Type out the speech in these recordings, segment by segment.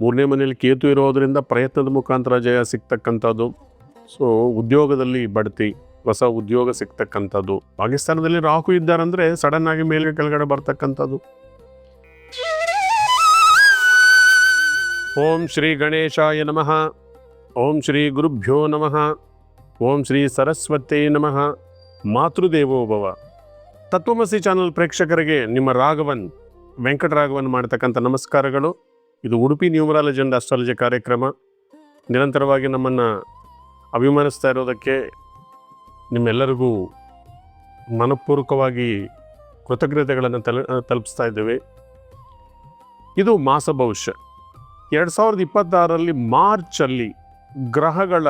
ಮೂರನೇ ಮನೆಯಲ್ಲಿ ಕೇತು ಇರೋದರಿಂದ ಪ್ರಯತ್ನದ ಮುಖಾಂತರ ಜಯ ಸಿಗ್ತಕ್ಕಂಥದ್ದು. ಸೊ ಉದ್ಯೋಗದಲ್ಲಿ ಬಡ್ತಿ, ಹೊಸ ಉದ್ಯೋಗ ಸಿಗ್ತಕ್ಕಂಥದ್ದು. ಪಾಕಿಸ್ತಾನದಲ್ಲಿ ರಾಹು ಇದ್ದಾರಂದ್ರೆ ಸಡನ್ ಆಗಿ ಮೇಲೆ ಕೆಳಗಡೆ ಬರ್ತಕ್ಕಂಥದ್ದು. ಓಂ ಶ್ರೀ ಗಣೇಶಾಯ ನಮಃ. ಓಂ ಶ್ರೀ ಗುರುಭ್ಯೋ ನಮಃ. ಓಂ ಶ್ರೀ ಸರಸ್ವತೇ ನಮಃ. ಮಾತೃದೇವೋಭವ ತತ್ವಮಸಿ ಚಾನಲ್ ಪ್ರೇಕ್ಷಕರಿಗೆ ನಿಮ್ಮ ರಾಘವನ್, ವೆಂಕಟರಾಘವನ್ ಮಾಡ್ತಕ್ಕಂಥ ನಮಸ್ಕಾರಗಳು. ಇದು ಉಡುಪಿ ನ್ಯೂಮರಾಲಜಿ ಅಂಡ್ ಅಸ್ಟ್ರಾಲಜಿ ಕಾರ್ಯಕ್ರಮ. ನಿರಂತರವಾಗಿ ನಮ್ಮನ್ನು ಅಭಿಮಾನಿಸ್ತಾ ಇರೋದಕ್ಕೆ ನಿಮ್ಮೆಲ್ಲರಿಗೂ ಮನಪೂರ್ವಕವಾಗಿ ಕೃತಜ್ಞತೆಗಳನ್ನು ತಲ, ತಲುಪಿಸ್ತಾ ಇದ್ದೇವೆ. ಇದು ಮಾಸ ಭವಿಷ್ಯ. ಎರಡು ಸಾವಿರದ ಇಪ್ಪತ್ತಾರರಲ್ಲಿ ಮಾರ್ಚಲ್ಲಿ ಗ್ರಹಗಳ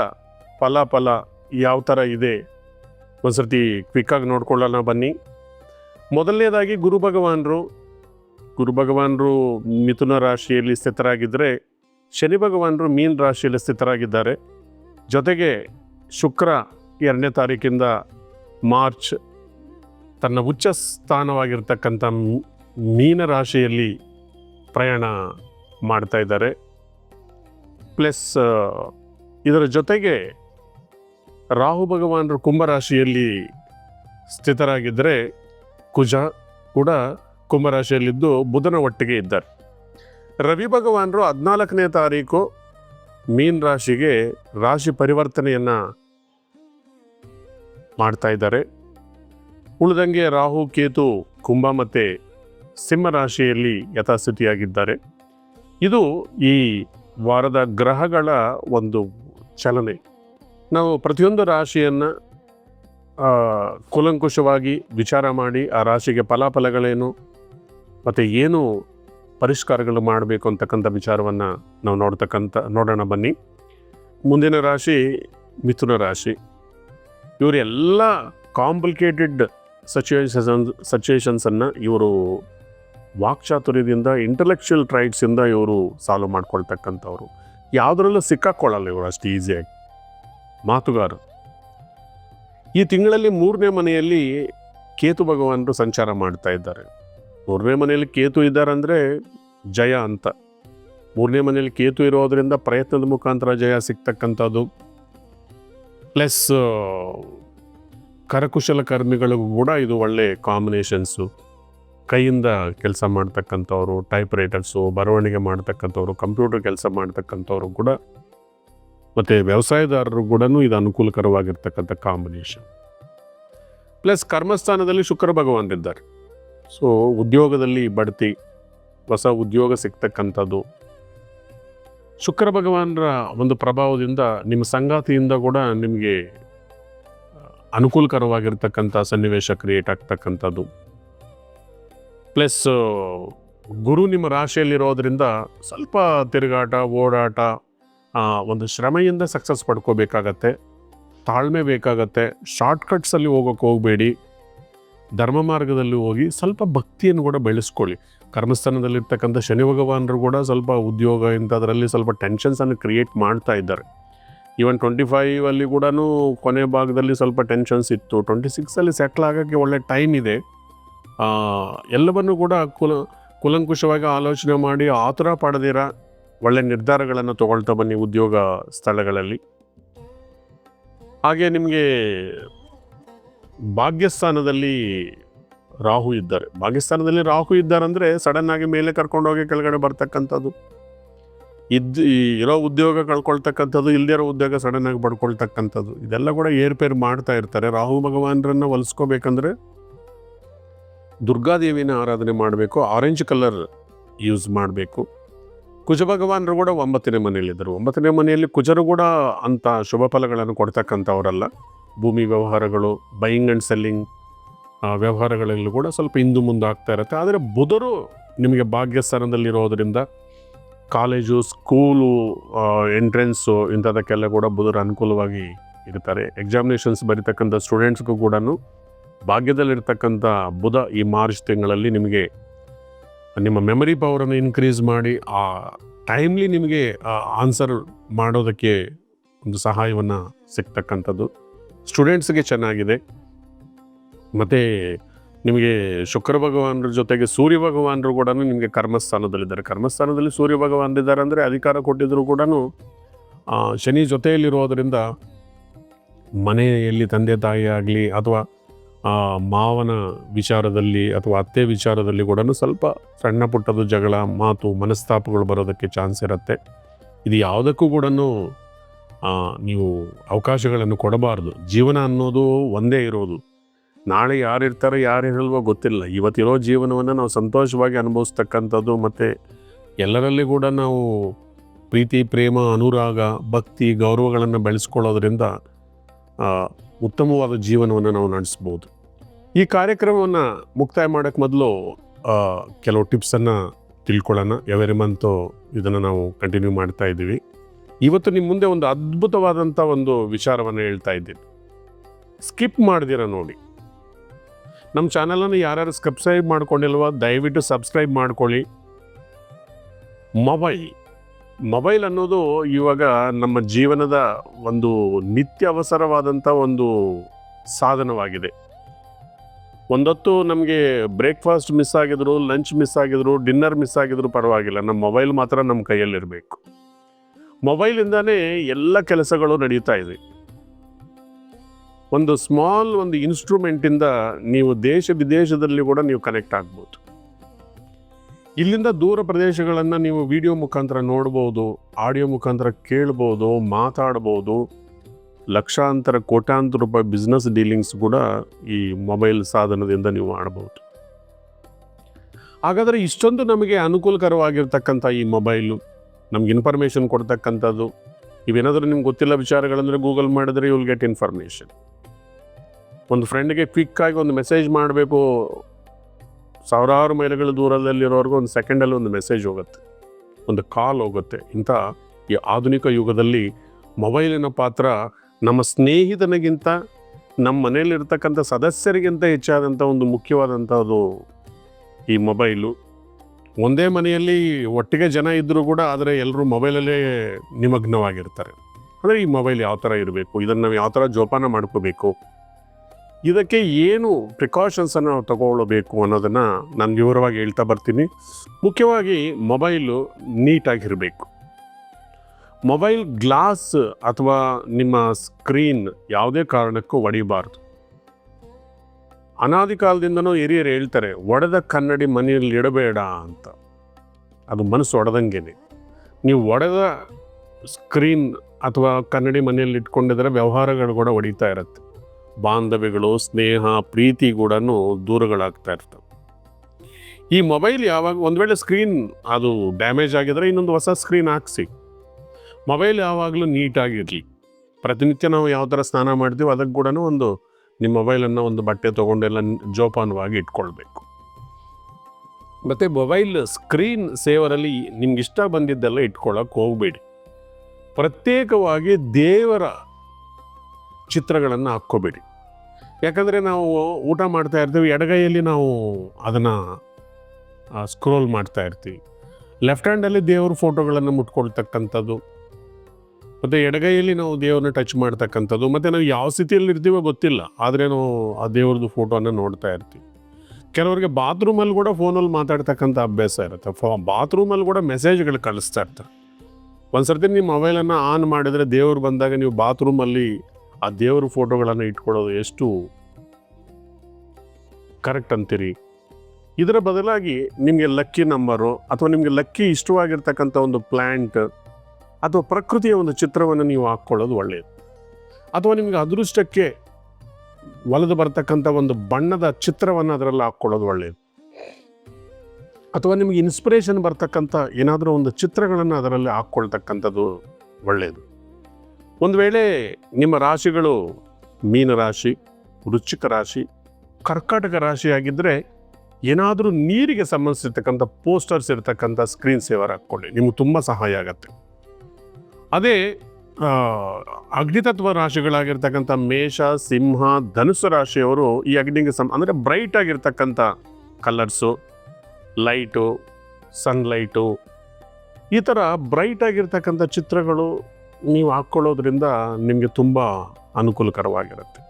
ಫಲಾಫಲ ಯಾವ ಥರ ಇದೆ ಒಂದ್ಸರ್ತಿ ಕ್ವಿಕ್ಕಾಗಿ ನೋಡ್ಕೊಳ್ಳೋಣ ಬನ್ನಿ. ಮೊದಲನೇದಾಗಿ ಗುರು ಭಗವಾನರು ಗುರು ಭಗವಾನರು ಮಿಥುನ ರಾಶಿಯಲ್ಲಿ ಸ್ಥಿತರಾಗಿದ್ದರೆ ಶನಿ ಭಗವಾನರು ಮೀನ್ ರಾಶಿಯಲ್ಲಿ ಸ್ಥಿತರಾಗಿದ್ದಾರೆ. ಜೊತೆಗೆ ಶುಕ್ರ ಎರಡನೇ ತಾರೀಕಿಂದ ಮಾರ್ಚ್ ತನ್ನ ಉಚ್ಚ ಸ್ಥಾನವಾಗಿರ್ತಕ್ಕಂಥ ಮೀನ ರಾಶಿಯಲ್ಲಿ ಪ್ರಯಾಣ ಮಾಡ್ತಾ ಇದ್ದಾರೆ. ಪ್ಲಸ್ ಇದರ ಜೊತೆಗೆ ರಾಹು ಭಗವಾನರು ಕುಂಭರಾಶಿಯಲ್ಲಿ ಸ್ಥಿತರಾಗಿದ್ದರೆ ಕುಜ ಕೂಡ ಕುಂಭರಾಶಿಯಲ್ಲಿದ್ದು ಬುಧನ ಒಟ್ಟಿಗೆ ಇದ್ದಾರೆ. ರವಿ ಭಗವಾನರು ಹದಿನಾಲ್ಕನೇ ತಾರೀಕು ಮೀನ್ ರಾಶಿಗೆ ರಾಶಿ ಪರಿವರ್ತನೆಯನ್ನು ಮಾಡ್ತಾ ಇದ್ದಾರೆ. ಉಳಿದಂಗೆ ರಾಹು, ಕೇತು, ಕುಂಭ ಮತ್ತು ಸಿಂಹ ರಾಶಿಯಲ್ಲಿ ಯಥಾಸ್ಥಿತಿಯಾಗಿದ್ದಾರೆ. ಇದು ಈ ವಾರದ ಗ್ರಹಗಳ ಒಂದು ಚಲನೆ. ನಾವು ಪ್ರತಿಯೊಂದು ರಾಶಿಯನ್ನು ಕೂಲಂಕುಷವಾಗಿ ವಿಚಾರ ಮಾಡಿ ಆ ರಾಶಿಗೆ ಫಲಾಫಲಗಳೇನು ಮತ್ತು ಏನು ಪರಿಷ್ಕಾರಗಳು ಮಾಡಬೇಕು ಅಂತಕ್ಕಂಥ ವಿಚಾರವನ್ನು ನಾವು ನೋಡ್ತಕ್ಕಂಥ, ನೋಡೋಣ ಬನ್ನಿ. ಮುಂದಿನ ರಾಶಿ ಮಿಥುನ ರಾಶಿ. ಇವರೆಲ್ಲ ಕಾಂಪ್ಲಿಕೇಟೆಡ್ ಸಚುವೇಷನ್ ಸಚುವೇಷನ್ಸನ್ನು ಇವರು ವಾಕ್ಚಾತುರ್ಯದಿಂದ ಇಂಟಲೆಕ್ಚುಯಲ್ ಟ್ರೈಟ್ಸಿಂದ ಇವರು ಸಾಲ್ವ್ ಮಾಡ್ಕೊಳ್ತಕ್ಕಂಥವ್ರು. ಯಾವುದರಲ್ಲೂ ಸಿಕ್ಕಾಕ್ಕೊಳ್ಳಲ್ಲ ಇವರು ಅಷ್ಟು ಈಸಿಯಾಗಿ ಮಾತುಗಾರು. ಈ ತಿಂಗಳಲ್ಲಿ ಮೂರನೇ ಮನೆಯಲ್ಲಿ ಕೇತು ಭಗವಾನರು ಸಂಚಾರ ಮಾಡ್ತಾ ಇದ್ದಾರೆ. ಮೂರನೇ ಮನೆಯಲ್ಲಿ ಕೇತು ಇದ್ದಾರಂದರೆ ಜಯ ಅಂತ. ಮೂರನೇ ಮನೆಯಲ್ಲಿ ಕೇತು ಇರೋದರಿಂದ ಪ್ರಯತ್ನದ ಮುಖಾಂತರ ಜಯ ಸಿಗ್ತಕ್ಕಂಥದ್ದು. ಪ್ಲಸ್ ಕರಕುಶಲ ಕರ್ಮಿಗಳಿಗೂ ಕೂಡ ಇದು ಒಳ್ಳೆ ಕಾಂಬಿನೇಷನ್ಸು ಕೈಯಿಂದ ಕೆಲಸ ಮಾಡ್ತಕ್ಕಂಥವ್ರು ಟೈಪ್ ರೈಟರ್ಸು ಬರವಣಿಗೆ ಮಾಡ್ತಕ್ಕಂಥವ್ರು ಕಂಪ್ಯೂಟರ್ ಕೆಲಸ ಮಾಡ್ತಕ್ಕಂಥವ್ರು ಕೂಡ, ಮತ್ತು ವ್ಯವಸಾಯದಾರರು ಕೂಡ ಇದು ಅನುಕೂಲಕರವಾಗಿರ್ತಕ್ಕಂಥ ಕಾಂಬಿನೇಷನ್ ಪ್ಲಸ್ ಕರ್ಮಸ್ಥಾನದಲ್ಲಿ ಶುಕ್ರ ಭಗವಾನರಿದ್ದಾರೆ ಸೊ ಉದ್ಯೋಗದಲ್ಲಿ ಬಡ್ತಿ, ಹೊಸ ಉದ್ಯೋಗ ಸಿಗ್ತಕ್ಕಂಥದ್ದು. ಶುಕ್ರ ಭಗವಾನರ ಒಂದು ಪ್ರಭಾವದಿಂದ ನಿಮ್ಮ ಸಂಗಾತಿಯಿಂದ ಕೂಡ ನಿಮಗೆ ಅನುಕೂಲಕರವಾಗಿರ್ತಕ್ಕಂಥ ಸನ್ನಿವೇಶ ಕ್ರಿಯೇಟ್ ಆಗ್ತಕ್ಕಂಥದ್ದು. ಪ್ಲಸ್ ಗುರು ನಿಮ್ಮ ರಾಶಿಯಲ್ಲಿರೋದ್ರಿಂದ ಸ್ವಲ್ಪ ತಿರುಗಾಟ, ಓಡಾಟ ಒಂದು ಶ್ರಮೆಯಿಂದ ಸಕ್ಸಸ್ ಪಡ್ಕೋಬೇಕಾಗತ್ತೆ. ತಾಳ್ಮೆ ಬೇಕಾಗತ್ತೆ. ಶಾರ್ಟ್ಕಟ್ಸಲ್ಲಿ ಹೋಗೋಕೆ ಹೋಗಬೇಡಿ. ಧರ್ಮ ಮಾರ್ಗದಲ್ಲಿ ಹೋಗಿ ಸ್ವಲ್ಪ ಭಕ್ತಿಯನ್ನು ಕೂಡ ಬೆಳೆಸ್ಕೊಳ್ಳಿ. ಕರ್ಮಸ್ಥಾನದಲ್ಲಿರ್ತಕ್ಕಂಥ ಶನಿ ಭಗವಾನರು ಕೂಡ ಸ್ವಲ್ಪ ಉದ್ಯೋಗ ಇಂಥದ್ರಲ್ಲಿ ಸ್ವಲ್ಪ ಟೆನ್ಷನ್ಸನ್ನು ಕ್ರಿಯೇಟ್ ಮಾಡ್ತಾ ಇದ್ದಾರೆ. ಈವನ್ ಟ್ವೆಂಟಿ ಫೈವ್ ಅಲ್ಲಿ ಕೂಡ ಕೊನೆ ಭಾಗದಲ್ಲಿ ಸ್ವಲ್ಪ ಟೆನ್ಷನ್ಸ್ ಇತ್ತು. ಟ್ವೆಂಟಿ ಸಿಕ್ಸಲ್ಲಿ ಸೆಟ್ಲ್ ಆಗೋಕ್ಕೆ ಒಳ್ಳೆ ಟೈಮ್ ಇದೆ. ಎಲ್ಲವನ್ನು ಕೂಡ ಕುಲ, ಕುಲಂಕುಷವಾಗಿ ಆಲೋಚನೆ ಮಾಡಿ ಆತುರ ಪಡೆದಿರ ಒಳ್ಳೆ ನಿರ್ಧಾರಗಳನ್ನು ತಗೊಳ್ತಾ ಬನ್ನಿ ಉದ್ಯೋಗ ಸ್ಥಳಗಳಲ್ಲಿ. ಹಾಗೆ ನಿಮಗೆ ಭಾಗ್ಯಸ್ಥಾನದಲ್ಲಿ ರಾಹು ಇದ್ದಾರೆ. ಭಾಗ್ಯಸ್ಥಾನದಲ್ಲಿ ರಾಹು ಇದ್ದಾರಂದರೆ ಸಡನ್ ಆಗಿ ಮೇಲೆ ಕರ್ಕೊಂಡೋಗಿ ಕೆಳಗಡೆ ಬರ್ತಕ್ಕಂಥದ್ದು. ಇದ್ದು ಇರೋ ಉದ್ಯೋಗ ಕಳ್ಕೊಳ್ತಕ್ಕಂಥದ್ದು ಇಲ್ಲದೇ ಇರೋ ಉದ್ಯೋಗ ಸಡನ್ ಆಗಿ ಪಡ್ಕೊಳ್ತಕ್ಕಂಥದ್ದು. ಇದೆಲ್ಲ ಕೂಡ ಏರ್ಪೇರ್ ಮಾಡ್ತಾ ಇರ್ತಾರೆ. ರಾಹು ಭಗವಾನರನ್ನು ಒಲಿಸ್ಕೋಬೇಕಂದ್ರೆ ದುರ್ಗಾದೇವಿನ ಆರಾಧನೆ ಮಾಡಬೇಕು ಆರೆಂಜ್ ಕಲರ್ ಯೂಸ್ ಮಾಡಬೇಕು. ಕುಜ ಭಗವಾನರು ಕೂಡ ಒಂಬತ್ತನೇ ಮನೆಯಲ್ಲಿದ್ದರು. ಒಂಬತ್ತನೇ ಮನೆಯಲ್ಲಿ ಕುಜರು ಕೂಡ ಅಂಥ ಶುಭ ಫಲಗಳನ್ನು ಕೊಡ್ತಕ್ಕಂಥವರಲ್ಲ. ಭೂಮಿ ವ್ಯವಹಾರಗಳು ಬೈಯಿಂಗ್ ಆ್ಯಂಡ್ ಸೆಲ್ಲಿಂಗ್ ವ್ಯವಹಾರಗಳಲ್ಲೂ ಕೂಡ ಸ್ವಲ್ಪ ಹಿಂದು ಮುಂದೆ ಆಗ್ತಾ ಇರುತ್ತೆ. ಆದರೆ ಬುಧರು ನಿಮಗೆ ಭಾಗ್ಯ ಸ್ಥಾನದಲ್ಲಿರೋದ್ರಿಂದ ಕಾಲೇಜು ಸ್ಕೂಲು ಎಂಟ್ರೆನ್ಸು ಇಂಥದಕ್ಕೆಲ್ಲ ಕೂಡ ಬುಧರು ಅನುಕೂಲವಾಗಿ ಇರ್ತಾರೆ. ಎಕ್ಸಾಮಿನೇಷನ್ಸ್ ಬರೀತಕ್ಕಂಥ ಸ್ಟೂಡೆಂಟ್ಸ್ಗೂ ಕೂಡ ಭಾಗ್ಯದಲ್ಲಿರ್ತಕ್ಕಂಥ ಬುಧ ಈ ಮಾರ್ಚ್ ತಿಂಗಳಲ್ಲಿ ನಿಮಗೆ ನಿಮ್ಮ ಮೆಮರಿ ಪವರನ್ನು ಇನ್ಕ್ರೀಸ್ ಮಾಡಿ, ಆ ಟೈಮ್ಲಿ ನಿಮಗೆ ಆನ್ಸರ್ ಮಾಡೋದಕ್ಕೆ ಒಂದು ಸಹಾಯವನ್ನು ಸಿಗ್ತಕ್ಕಂಥದ್ದು. ಸ್ಟೂಡೆಂಟ್ಸ್ಗೆ ಚೆನ್ನಾಗಿದೆ. ಮತ್ತು ನಿಮಗೆ ಶುಕ್ರ ಭಗವಾನರ ಜೊತೆಗೆ ಸೂರ್ಯ ಭಗವಾನರು ಕೂಡ ನಿಮಗೆ ಕರ್ಮಸ್ಥಾನದಲ್ಲಿದ್ದಾರೆ. ಕರ್ಮಸ್ಥಾನದಲ್ಲಿ ಸೂರ್ಯ ಭಗವಾನರಿದ್ದಾರೆ ಅಂದರೆ ಅಧಿಕಾರ ಕೊಟ್ಟಿದ್ದರೂ ಕೂಡ ಶನಿ ಜೊತೆಯಲ್ಲಿರೋದರಿಂದ ಮನೆಯಲ್ಲಿ ತಂದೆ ತಾಯಿ ಆಗಲಿ ಅಥವಾ ಮಾವನ ವಿಚಾರದಲ್ಲಿ ಅಥವಾ ಅತ್ತೆ ವಿಚಾರದಲ್ಲಿ ಕೂಡ ಸ್ವಲ್ಪ ಸಣ್ಣ ಪುಟ್ಟದ ಜಗಳ, ಮಾತು, ಮನಸ್ತಾಪಗಳು ಬರೋದಕ್ಕೆ ಚಾನ್ಸ್ ಇರುತ್ತೆ. ಇದು ಯಾವುದಕ್ಕೂ ಕೂಡ ನೀವು ಅವಕಾಶಗಳನ್ನು ಕೊಡಬಾರ್ದು. ಜೀವನ ಅನ್ನೋದು ಒಂದೇ ಇರೋದು. ನಾಳೆ ಯಾರಿರ್ತಾರೋ ಯಾರು ಇರಲ್ವೋ ಗೊತ್ತಿಲ್ಲ. ಇವತ್ತಿರೋ ಜೀವನವನ್ನು ನಾವು ಸಂತೋಷವಾಗಿ ಅನುಭವಿಸ್ತಕ್ಕಂಥದ್ದು ಮತ್ತು ಎಲ್ಲರಲ್ಲಿ ಕೂಡ ನಾವು ಪ್ರೀತಿ, ಪ್ರೇಮ, ಅನುರಾಗ, ಭಕ್ತಿ, ಗೌರವಗಳನ್ನು ಬೆಳೆಸ್ಕೊಳ್ಳೋದ್ರಿಂದ ಉತ್ತಮವಾದ ಜೀವನವನ್ನು ನಾವು ನಡೆಸ್ಬೋದು. ಈ ಕಾರ್ಯಕ್ರಮವನ್ನು ಮುಕ್ತಾಯ ಮಾಡೋಕ್ಕೆ ಮೊದಲು ಕೆಲವು ಟಿಪ್ಸನ್ನು ತಿಳ್ಕೊಳ್ಳೋಣ. ಎವರಿ ಮಂತು ಇದನ್ನು ನಾವು ಕಂಟಿನ್ಯೂ ಮಾಡ್ತಾ ಇದ್ದೀವಿ. ಇವತ್ತು ನಿಮ್ಮ ಮುಂದೆ ಒಂದು ಅದ್ಭುತವಾದಂಥ ಒಂದು ವಿಚಾರವನ್ನು ಹೇಳ್ತಾ ಇದ್ದೀನಿ. ಸ್ಕಿಪ್ ಮಾಡಿದಿರ ನೋಡಿ. ನಮ್ಮ ಚಾನಲನ್ನು ಯಾರ್ಯಾರು ಸಬ್ಸ್ಕ್ರೈಬ್ ಮಾಡ್ಕೊಂಡಿಲ್ವ, ದಯವಿಟ್ಟು ಸಬ್ಸ್ಕ್ರೈಬ್ ಮಾಡ್ಕೊಳ್ಳಿ. ಮೊಬೈಲ್. ಮೊಬೈಲ್ ಅನ್ನೋದು ಇವಾಗ ನಮ್ಮ ಜೀವನದ ಒಂದು ನಿತ್ಯ ಅವಸರವಾದಂಥ ಒಂದು ಸಾಧನವಾಗಿದೆ. ಒಂದೊತ್ತು ನಮಗೆ ಬ್ರೇಕ್ಫಾಸ್ಟ್ ಮಿಸ್ ಆಗಿದ್ರು, ಲಂಚ್ ಮಿಸ್ ಆಗಿದ್ರು, ಡಿನ್ನರ್ ಮಿಸ್ ಆಗಿದ್ರು ಪರವಾಗಿಲ್ಲ. ನಮ್ಮ ಮೊಬೈಲ್ ಮಾತ್ರ ನಮ್ಮ ಕೈಯಲ್ಲಿರಬೇಕು. ಮೊಬೈಲಿಂದಾನೇ ಎಲ್ಲ ಕೆಲಸಗಳು ನಡೆಯುತ್ತಾ ಇದೆ. ಒಂದು ಸ್ಮಾಲ್ ಒಂದು ಇನ್ಸ್ಟ್ರೂಮೆಂಟಿಂದ ನೀವು ದೇಶ ವಿದೇಶದಲ್ಲಿ ಕೂಡ ನೀವು ಕನೆಕ್ಟ್ ಆಗ್ಬೋದು. ಇಲ್ಲಿಂದ ದೂರ ಪ್ರದೇಶಗಳನ್ನು ನೀವು ವಿಡಿಯೋ ಮುಖಾಂತರ ನೋಡ್ಬೋದು, ಆಡಿಯೋ ಮುಖಾಂತರ ಕೇಳ್ಬೋದು, ಮಾತಾಡ್ಬೋದು. ಲಕ್ಷಾಂತರ, ಕೋಟ್ಯಾಂತರ ರೂಪಾಯಿ ಬಿಸ್ನೆಸ್ ಡೀಲಿಂಗ್ಸ್ ಕೂಡ ಈ ಮೊಬೈಲ್ ಸಾಧನದಿಂದ ನೀವು ಮಾಡಬಹುದು ಹಾಗಾದರೆ ಇಷ್ಟೊಂದು ನಮಗೆ ಅನುಕೂಲಕರವಾಗಿರ್ತಕ್ಕಂಥ ಈ ಮೊಬೈಲು ನಮ್ಗೆ ಇನ್ಫಾರ್ಮೇಷನ್ ಕೊಡ್ತಕ್ಕಂಥದ್ದು. ಇವೇನಾದರೂ ನಿಮ್ಗೆ ಗೊತ್ತಿಲ್ಲ ವಿಚಾರಗಳಂದರೆ ಗೂಗಲ್ ಮಾಡಿದ್ರೆ ಯುಲ್ ಗೆಟ್ ಇನ್ಫಾರ್ಮೇಷನ್ ಒಂದು ಫ್ರೆಂಡ್ಗೆ ಕ್ವಿಕ್ಕಾಗಿ ಒಂದು ಮೆಸೇಜ್ ಮಾಡಬೇಕು. ಸಾವಿರಾರು ಮೈಲುಗಳ ದೂರದಲ್ಲಿರೋರ್ಗೂ ಒಂದು ಸೆಕೆಂಡಲ್ಲಿ ಒಂದು ಮೆಸೇಜ್ ಹೋಗುತ್ತೆ. ಒಂದು ಕಾಲ್ ಹೋಗುತ್ತೆ. ಇಂಥ ಈ ಆಧುನಿಕ ಯುಗದಲ್ಲಿ ಮೊಬೈಲಿನ ಪಾತ್ರ ನಮ್ಮ ಸ್ನೇಹಿತನಿಗಿಂತ, ನಮ್ಮ ಮನೆಯಲ್ಲಿರ್ತಕ್ಕಂಥ ಸದಸ್ಯರಿಗಿಂತ ಹೆಚ್ಚಾದಂಥ ಒಂದು ಮುಖ್ಯವಾದಂಥದ್ದು ಈ ಮೊಬೈಲು ಒಂದೇ ಮನೆಯಲ್ಲಿ ಒಟ್ಟಿಗೆ ಜನ ಇದ್ದರೂ ಕೂಡ ಆದರೆ ಎಲ್ಲರೂ ಮೊಬೈಲಲ್ಲೇ ನಿಮಗ್ನವಾಗಿರ್ತಾರೆ. ಅಂದರೆ ಈ ಮೊಬೈಲ್ ಯಾವ ಥರ ಇರಬೇಕು? ಇದನ್ನು ನಾವು ಯಾವ ಥರ ಜೋಪಾನ ಮಾಡ್ಕೋಬೇಕು? ಇದಕ್ಕೆ ಏನು ಪ್ರಿಕಾಷನ್ಸನ್ನು ನಾವು ತಗೊಳ್ಳಬೇಕು ಅನ್ನೋದನ್ನು ನಾನು ವಿವರವಾಗಿ ಹೇಳ್ತಾ ಬರ್ತೀನಿ. ಮುಖ್ಯವಾಗಿ ಮೊಬೈಲು ನೀಟಾಗಿರಬೇಕು. ಮೊಬೈಲ್ ಗ್ಲಾಸ್ ಅಥವಾ ನಿಮ್ಮ ಸ್ಕ್ರೀನ್ ಯಾವುದೇ ಕಾರಣಕ್ಕೂ ಒಡಿಬಾರ್ದು ಅನಾದಿ ಕಾಲದಿಂದನೂ ಹಿರಿಯರು ಹೇಳ್ತಾರೆ, ಒಡೆದ ಕನ್ನಡಿ ಮನೆಯಲ್ಲಿ ಇಡಬೇಡ ಅಂತ. ಅದು ಮನಸ್ಸು ಒಡೆದಂಗೆನೆ. ನೀವು ಒಡೆದ ಸ್ಕ್ರೀನ್ ಅಥವಾ ಕನ್ನಡಿ ಮನೆಯಲ್ಲಿ ಇಟ್ಕೊಂಡಿದ್ರೆ ವ್ಯವಹಾರಗಳು ಕೂಡ ಹೊಡಿತಾ ಇರುತ್ತೆ. ಬಾಂಧವ್ಯಗಳು, ಸ್ನೇಹ, ಪ್ರೀತಿ ಕೂಡ ದೂರಗಳಾಗ್ತಾ ಇರ್ತವೆ. ಈ ಮೊಬೈಲ್ ಯಾವಾಗ, ಒಂದು ವೇಳೆ ಸ್ಕ್ರೀನ್ ಅದು ಡ್ಯಾಮೇಜ್ ಆಗಿದ್ರೆ ಇನ್ನೊಂದು ಹೊಸ ಸ್ಕ್ರೀನ್ ಹಾಕ್ಸಿ. ಮೊಬೈಲ್ ಯಾವಾಗಲೂ ನೀಟಾಗಿರಲಿ. ಪ್ರತಿನಿತ್ಯ ನಾವು ಯಾವ ಥರ ಸ್ನಾನ ಮಾಡ್ತೀವಿ ಅದಕ್ಕೆ ಕೂಡ ಒಂದು ನಿಮ್ಮ ಮೊಬೈಲನ್ನು ಒಂದು ಬಟ್ಟೆ ತೊಗೊಂಡೆಲ್ಲ ಜೋಪಾನವಾಗಿ ಇಟ್ಕೊಳ್ಬೇಕು. ಮತ್ತು ಮೊಬೈಲ್ ಸ್ಕ್ರೀನ್ ಸೇವರಲ್ಲಿ ನಿಮ್ಗೆ ಇಷ್ಟ ಬಂದಿದ್ದೆಲ್ಲ ಇಟ್ಕೊಳ್ಳೋಕೆ ಹೋಗಬೇಡಿ. ಪ್ರತ್ಯೇಕವಾಗಿ ದೇವರ ಚಿತ್ರಗಳನ್ನು ಹಾಕ್ಕೋಬೇಡಿ. ಯಾಕಂದರೆ ನಾವು ಊಟ ಮಾಡ್ತಾ ಇರ್ತೀವಿ, ಎಡಗೈಯಲ್ಲಿ ನಾವು ಅದನ್ನು ಸ್ಕ್ರೋಲ್ ಮಾಡ್ತಾ ಇರ್ತೀವಿ. ಲೆಫ್ಟ್ ಹ್ಯಾಂಡಲ್ಲಿ ದೇವ್ರ ಫೋಟೋಗಳನ್ನು ಮುಟ್ಕೊಳ್ತಕ್ಕಂಥದ್ದು. ಮತ್ತು ಎಡಗೈಯಲ್ಲಿ ನಾವು ದೇವ್ರನ್ನ ಟಚ್ ಮಾಡ್ತಕ್ಕಂಥದ್ದು, ಮತ್ತು ನಾವು ಯಾವ ಸ್ಥಿತಿಯಲ್ಲಿ ಇರ್ತೀವೋ ಗೊತ್ತಿಲ್ಲ. ಆದರೆ ನಾವು ಆ ದೇವ್ರದ್ದು ಫೋಟೋನ ನೋಡ್ತಾ ಇರ್ತೀವಿ. ಕೆಲವರಿಗೆ ಬಾತ್ರೂಮಲ್ಲಿ ಕೂಡ ಫೋನಲ್ಲಿ ಮಾತಾಡ್ತಕ್ಕಂಥ ಅಭ್ಯಾಸ ಇರುತ್ತೆ. ಫೋ, ಬಾತ್ರೂಮಲ್ಲಿ ಕೂಡ ಮೆಸೇಜ್ಗಳು ಕಳಿಸ್ತಾ ಇರ್ತಾರೆ. ಒಂದು ಸರ್ತಿ ನಿಮ್ಮ ಮೊಬೈಲನ್ನು ಆನ್ ಮಾಡಿದರೆ ದೇವ್ರು ಬಂದಾಗ ನೀವು ಬಾತ್ರೂಮಲ್ಲಿ ಆ ದೇವ್ರ ಫೋಟೋಗಳನ್ನು ಇಟ್ಕೊಳ್ಳೋದು ಎಷ್ಟು ಕರೆಕ್ಟ್ ಅಂತೀರಿ? ಇದರ ಬದಲಾಗಿ ನಿಮಗೆ ಲಕ್ಕಿ ನಂಬರು ಅಥವಾ ನಿಮಗೆ ಲಕ್ಕಿ ಇಷ್ಟವಾಗಿರ್ತಕ್ಕಂಥ ಒಂದು ಪ್ಲ್ಯಾಂಟ್ ಅಥವಾ ಪ್ರಕೃತಿಯ ಒಂದು ಚಿತ್ರವನ್ನು ನೀವು ಹಾಕ್ಕೊಳ್ಳೋದು ಒಳ್ಳೆಯದು ಅಥವಾ ನಿಮಗೆ ಅದೃಷ್ಟಕ್ಕೆ ಒಲೆದು ಬರತಕ್ಕಂಥ ಒಂದು ಬಣ್ಣದ ಚಿತ್ರವನ್ನು ಅದರಲ್ಲಿ ಹಾಕ್ಕೊಳ್ಳೋದು ಒಳ್ಳೆಯದು ಅಥವಾ ನಿಮಗೆ ಇನ್ಸ್ಪಿರೇಷನ್ ಬರ್ತಕ್ಕಂಥ ಏನಾದರೂ ಒಂದು ಚಿತ್ರಗಳನ್ನು ಅದರಲ್ಲಿ ಹಾಕ್ಕೊಳ್ತಕ್ಕಂಥದ್ದು ಒಳ್ಳೆಯದು ಒಂದು ವೇಳೆ ನಿಮ್ಮ ರಾಶಿಗಳು ಮೀನ ರಾಶಿ, ವೃಶ್ಚಿಕ ರಾಶಿ, ಕರ್ಕಾಟಕ ರಾಶಿಯಾಗಿದ್ದರೆ ಏನಾದರೂ ನೀರಿಗೆ ಸಂಬಂಧಿಸಿರ್ತಕ್ಕಂಥ ಪೋಸ್ಟರ್ಸ್ ಇರತಕ್ಕಂಥ ಸ್ಕ್ರೀನ್ ಸೇವರ್ ಹಾಕ್ಕೊಳ್ಳಿ. ನಿಮ್ಗೆ ತುಂಬ ಸಹಾಯ ಆಗತ್ತೆ. ಅದೇ ಅಗ್ನಿತತ್ವ ರಾಶಿಗಳಾಗಿರ್ತಕ್ಕಂಥ ಮೇಷ, ಸಿಂಹ ಧನುಸು ರಾಶಿಯವರು ಈ ಅಗ್ನಿಗೆ ಸಂ ಅಂದರೆ ಬ್ರೈಟ್ ಆಗಿರ್ತಕ್ಕಂಥ ಕಲರ್ಸು, ಲೈಟು, ಸನ್ಲೈಟು, ಈ ಥರ ಬ್ರೈಟ್ ಆಗಿರ್ತಕ್ಕಂಥ ಚಿತ್ರಗಳು ನೀವು ಹಾಕ್ಕೊಳ್ಳೋದ್ರಿಂದ ನಿಮಗೆ ತುಂಬ ಅನುಕೂಲಕರವಾಗಿರುತ್ತೆ.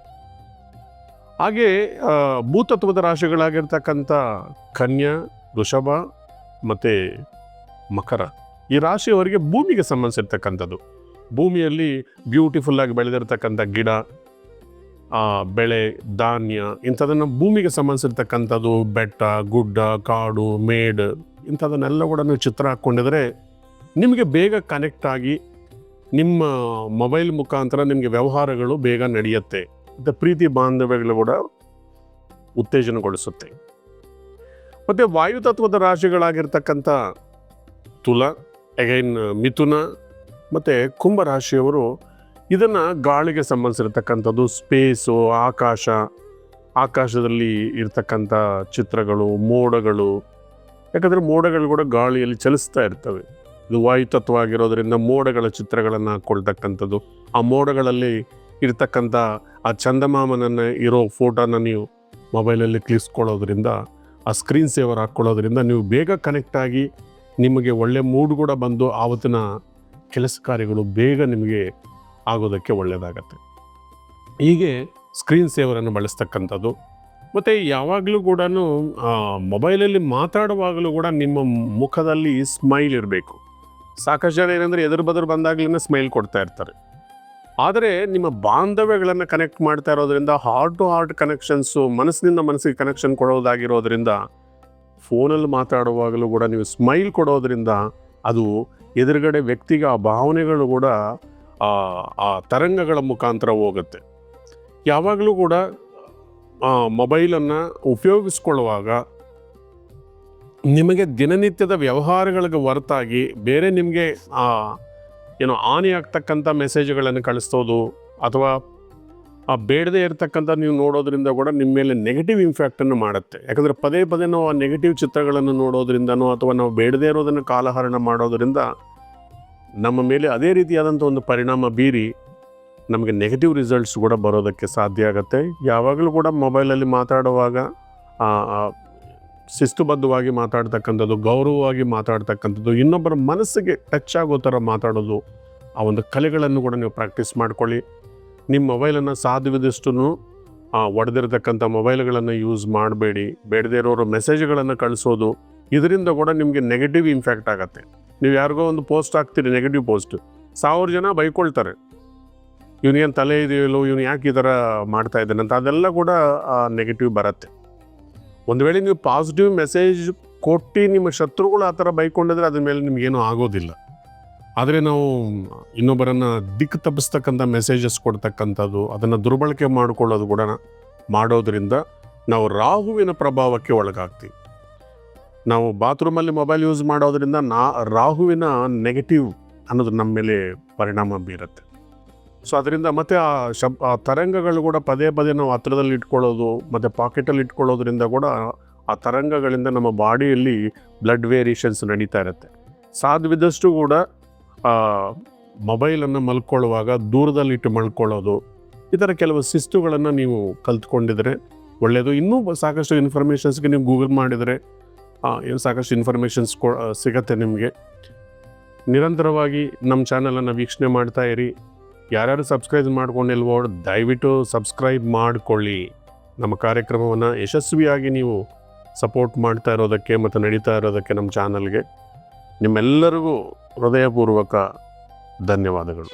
ಹಾಗೆ ಭೂತತ್ವದ ರಾಶಿಗಳಾಗಿರ್ತಕ್ಕಂಥ ಕನ್ಯಾ, ವೃಷಭ ಮತ್ತು ಮಕರ. ಈ ರಾಶಿಯವರಿಗೆ ಭೂಮಿಗೆ ಸಂಬಂಧಿಸಿರ್ತಕ್ಕಂಥದ್ದು. ಭೂಮಿಯಲ್ಲಿ ಬ್ಯೂಟಿಫುಲ್ಲಾಗಿ ಬೆಳೆದಿರ್ತಕ್ಕಂಥ ಗಿಡ ಬೆಳೆ, ಧಾನ್ಯ, ಇಂಥದನ್ನು ಭೂಮಿಗೆ ಸಂಬಂಧಿಸಿರ್ತಕ್ಕಂಥದ್ದು ಬೆಟ್ಟ, ಗುಡ್ಡ, ಕಾಡು, ಮೇಡ್ ಇಂಥದನ್ನೆಲ್ಲ ಕೂಡ ನೀವು ಚಿತ್ರ ಹಾಕ್ಕೊಂಡಿದ್ರೆ ನಿಮಗೆ ಬೇಗ ಕನೆಕ್ಟ್ ಆಗಿ ನಿಮ್ಮ ಮೊಬೈಲ್ ಮುಖಾಂತರ ನಿಮಗೆ ವ್ಯವಹಾರಗಳು ಬೇಗ ನಡೆಯುತ್ತೆ. ಮತ್ತು ಪ್ರೀತಿ ಬಾಂಧವ್ಯಗಳು ಕೂಡ ಉತ್ತೇಜನಗೊಳಿಸುತ್ತೆ. ಮತ್ತು ವಾಯುತತ್ವದ ರಾಶಿಗಳಾಗಿರ್ತಕ್ಕಂಥ ತುಲ ಅಗೈನ್ ಮಿಥುನ ಮತ್ತು ಕುಂಭರಾಶಿಯವರು ಇದನ್ನು ಗಾಳಿಗೆ ಸಂಬಂಧಿಸಿರ್ತಕ್ಕಂಥದ್ದು ಸ್ಪೇಸು ಆಕಾಶ, ಆಕಾಶದಲ್ಲಿ ಇರ್ತಕ್ಕಂಥ ಚಿತ್ರಗಳು, ಮೋಡಗಳು. ಯಾಕಂದರೆ ಮೋಡಗಳು ಕೂಡ ಗಾಳಿಯಲ್ಲಿ ಚಲಿಸ್ತಾ ಇರ್ತವೆ. ಇದು ವಾಯುತತ್ವ ಆಗಿರೋದರಿಂದ ಮೋಡಗಳ ಚಿತ್ರಗಳನ್ನು ಹಾಕ್ಕೊಳ್ತಕ್ಕಂಥದ್ದು ಆ ಮೋಡಗಳಲ್ಲಿ ಇರ್ತಕ್ಕಂಥ ಆ ಚಂದಮಾಮನನ್ನು ಇರೋ ಫೋಟೋನ ನೀವು ಮೊಬೈಲಲ್ಲಿ ಕ್ಲಿಸ್ಕೊಳ್ಳೋದ್ರಿಂದ ಆ ಸ್ಕ್ರೀನ್ ಸೇವರ್ ಹಾಕ್ಕೊಳ್ಳೋದ್ರಿಂದ ನೀವು ಬೇಗ ಕನೆಕ್ಟ್ ಆಗಿ ನಿಮಗೆ ಒಳ್ಳೆ ಮೂಡ್ ಕೂಡ ಬಂದು ಆವತ್ತಿನ ಕೆಲಸ ಕಾರ್ಯಗಳು ಬೇಗ ನಿಮಗೆ ಆಗೋದಕ್ಕೆ ಒಳ್ಳೆಯದಾಗತ್ತೆ. ಹೀಗೆ ಸ್ಕ್ರೀನ್ ಸೇವರನ್ನು ಬಳಸ್ತಕ್ಕಂಥದ್ದು, ಮತ್ತು ಯಾವಾಗಲೂ ಕೂಡ ಮೊಬೈಲಲ್ಲಿ ಮಾತಾಡುವಾಗಲೂ ಕೂಡ ನಿಮ್ಮ ಮುಖದಲ್ಲಿ ಸ್ಮೈಲ್ ಇರಬೇಕು. ಸಾಕಷ್ಟು ಜನ ಏನಂದರೆ ಎದುರು ಬದುರು ಬಂದಾಗಲೇ ಸ್ಮೈಲ್ ಕೊಡ್ತಾ ಇರ್ತಾರೆ. ಆದರೆ ನಿಮ್ಮ ಬಾಂಧವ್ಯಗಳನ್ನು ಕನೆಕ್ಟ್ ಮಾಡ್ತಾ ಇರೋದ್ರಿಂದ ಹಾರ್ಟ್ ಟು ಹಾರ್ಟ್ ಕನೆಕ್ಷನ್ಸು ಮನಸ್ಸಿನಿಂದ ಮನಸ್ಸಿಗೆ ಕನೆಕ್ಷನ್ ಕೊಡೋದಾಗಿರೋದ್ರಿಂದ ಫೋನಲ್ಲಿ ಮಾತಾಡುವಾಗಲೂ ಕೂಡ ನೀವು ಸ್ಮೈಲ್ ಕೊಡೋದ್ರಿಂದ ಅದು ಎದುರುಗಡೆ ವ್ಯಕ್ತಿಗೆ ಆ ಭಾವನೆಗಳು ಕೂಡ, ಆ ತರಂಗಗಳ ಮುಖಾಂತರ ಹೋಗುತ್ತೆ. ಯಾವಾಗಲೂ ಕೂಡ ಮೊಬೈಲನ್ನು ಉಪಯೋಗಿಸ್ಕೊಳ್ಳುವಾಗ ನಿಮಗೆ ದಿನನಿತ್ಯದ ವ್ಯವಹಾರಗಳಿಗೆ ಹೊರತಾಗಿ ಬೇರೆ ನಿಮಗೆ ಏನೋ ಹಾನಿಯಾಗ್ತಕ್ಕಂಥ ಮೆಸೇಜ್ಗಳನ್ನು ಕಳಿಸ್ತೋದು ಅಥವಾ ಆ ಬೇಡದೇ ಇರತಕ್ಕಂಥ ನೀವು ನೋಡೋದ್ರಿಂದ ಕೂಡ ನಿಮ್ಮ ಮೇಲೆ ನೆಗೆಟಿವ್ ಇಂಪ್ಯಾಕ್ಟನ್ನು ಮಾಡುತ್ತೆ. ಯಾಕಂದರೆ ಪದೇ ಪದೇ ನಾವು ಆ ನೆಗೆಟಿವ್ ಚಿತ್ರಗಳನ್ನು ನೋಡೋದ್ರಿಂದನೋ ಅಥವಾ ನಾವು ಬೇಡದೇ ಇರೋದನ್ನು ಕಾಲಹರಣ ಮಾಡೋದರಿಂದ ನಮ್ಮ ಮೇಲೆ ಅದೇ ರೀತಿಯಾದಂಥ ಒಂದು ಪರಿಣಾಮ ಬೀರಿ ನಮಗೆ ನೆಗೆಟಿವ್ ರಿಸಲ್ಟ್ಸ್ ಕೂಡ ಬರೋದಕ್ಕೆ ಸಾಧ್ಯ ಆಗುತ್ತೆ. ಯಾವಾಗಲೂ ಕೂಡ ಮೊಬೈಲಲ್ಲಿ ಮಾತಾಡುವಾಗ ಶಿಸ್ತುಬದ್ಧವಾಗಿ ಮಾತಾಡ್ತಕ್ಕಂಥದ್ದು, ಗೌರವವಾಗಿ ಮಾತಾಡ್ತಕ್ಕಂಥದ್ದು, ಇನ್ನೊಬ್ಬರ ಮನಸ್ಸಿಗೆ ಟಚ್ ಆಗೋ ಥರ ಮಾತಾಡೋದು, ಆ ಒಂದು ಕಲೆಗಳನ್ನು ಕೂಡ ನೀವು ಪ್ರಾಕ್ಟೀಸ್ ಮಾಡ್ಕೊಳ್ಳಿ. ನಿಮ್ಮ ಮೊಬೈಲನ್ನು ಸಾಧ್ಯವಿದಷ್ಟು ಒಡೆದಿರತಕ್ಕಂಥ ಮೊಬೈಲ್ಗಳನ್ನು ಯೂಸ್ ಮಾಡಬೇಡಿ. ಬೇಡದೇ ಇರೋರು ಮೆಸೇಜ್ಗಳನ್ನು ಕಳಿಸೋದು, ಇದರಿಂದ ಕೂಡ ನಿಮಗೆ ನೆಗೆಟಿವ್ ಇಂಪ್ಯಾಕ್ಟ್ ಆಗುತ್ತೆ. ನೀವು ಯಾರಿಗೋ ಒಂದು ಪೋಸ್ಟ್ ಹಾಕ್ತೀರಿ, ನೆಗೆಟಿವ್ ಪೋಸ್ಟ್. ಸಾವಿರ ಜನ ಬೈಕೊಳ್ತಾರೆ. ಇವನಿಗೇನು ತಲೆ ಇದೆಯಲ್ಲೋ ಇವನು ಯಾಕೆ ಈ ಥರ ಮಾಡ್ತಾ ಇದ್ದಾನೆ? ಅಂತ ಅದೆಲ್ಲ ಕೂಡ ನೆಗೆಟಿವ್ ಬರುತ್ತೆ. ಒಂದು ವೇಳೆ ನೀವು ಪಾಸಿಟಿವ್ ಮೆಸೇಜ್ ಕೊಟ್ಟು ನಿಮ್ಮ ಶತ್ರುಗಳು ಆ ಥರ ಬೈಕೊಂಡಿದ್ರೆ, ಅದ್ರ ಮೇಲೆ ನಿಮಗೇನು ಆಗೋದಿಲ್ಲ. ಆದರೆ ನಾವು ಇನ್ನೊಬ್ಬರನ್ನು ದಿಕ್ಕು ತಪ್ಪಿಸ್ತಕ್ಕಂಥ ಮೆಸೇಜಸ್ ಕೊಡ್ತಕ್ಕಂಥದ್ದು, ಅದನ್ನು ದುರ್ಬಳಕೆ ಮಾಡಿಕೊಳ್ಳೋದು ಕೂಡ ಮಾಡೋದ್ರಿಂದ ನಾವು ರಾಹುವಿನ ಪ್ರಭಾವಕ್ಕೆ ಒಳಗಾಗ್ತೀವಿ. ನಾವು ಬಾತ್ರೂಮಲ್ಲಿ ಮೊಬೈಲ್ ಯೂಸ್ ಮಾಡೋದ್ರಿಂದ ನಾ ರಾಹುವಿನ ನೆಗೆಟಿವ್ ಅನ್ನೋದು ನಮ್ಮ ಮೇಲೆ ಪರಿಣಾಮ ಬೀರುತ್ತೆ. ಸೊ ಅದರಿಂದ ಮತ್ತು ಆ ಶಬ್ ಆ ತರಂಗಗಳು ಕೂಡ ಪದೇ ಪದೇ ನಾವು ಹತ್ರದಲ್ಲಿ ಇಟ್ಕೊಳ್ಳೋದು, ಮತ್ತು ಪಾಕೆಟಲ್ಲಿ ಇಟ್ಕೊಳ್ಳೋದ್ರಿಂದ ಕೂಡ ಆ ತರಂಗಗಳಿಂದ ನಮ್ಮ ಬಾಡಿಯಲ್ಲಿ ಬ್ಲಡ್ ವೇರಿಯೇಷನ್ಸ್ ನಡೀತಾ ಇರುತ್ತೆ. ಸಾಧ್ಯವಿದ್ದಷ್ಟು ಕೂಡ ಮೊಬೈಲನ್ನು ಮಲ್ಕೊಳ್ಳುವಾಗ ದೂರದಲ್ಲಿಟ್ಟು ಮಲ್ಕೊಳ್ಳೋದು, ಈ ಥರ ಕೆಲವು ಶಿಸ್ತುಗಳನ್ನು ನೀವು ಕಲ್ತ್ಕೊಂಡಿದ್ರೆ ಒಳ್ಳೆಯದು ಇನ್ನೂ ಸಾಕಷ್ಟು ಇನ್ಫಾರ್ಮೇಷನ್ಸ್ಗೆ ನೀವು ಗೂಗಲ್ ಮಾಡಿದರೆ ಸಾಕಷ್ಟು ಇನ್ಫಾರ್ಮೇಷನ್ಸ್ ಕೊ ಸಿಗತ್ತೆ ನಿಮಗೆ. ನಿರಂತರವಾಗಿ ನಮ್ಮ ಚಾನಲನ್ನು ವೀಕ್ಷಣೆ ಮಾಡ್ತಾ ಇರಿ. ಯಾರ್ಯಾರು ಸಬ್ಸ್ಕ್ರೈಬ್ ಮಾಡ್ಕೊಂಡಿಲ್ವೋ ದಯವಿಟ್ಟು ಸಬ್ಸ್ಕ್ರೈಬ್ ಮಾಡಿಕೊಳ್ಳಿ. ನಮ್ಮ ಕಾರ್ಯಕ್ರಮವನ್ನು ಯಶಸ್ವಿಯಾಗಿ ನೀವು ಸಪೋರ್ಟ್ ಮಾಡ್ತಾ ಇರೋದಕ್ಕೆ ಮತ್ತು ನಡೀತಾ ಇರೋದಕ್ಕೆ ನಮ್ಮ ಚಾನಲ್ಗೆ. ನಿಮ್ಮೆಲ್ಲರಿಗೂ ಹೃದಯಪೂರ್ವಕ ಧನ್ಯವಾದಗಳು.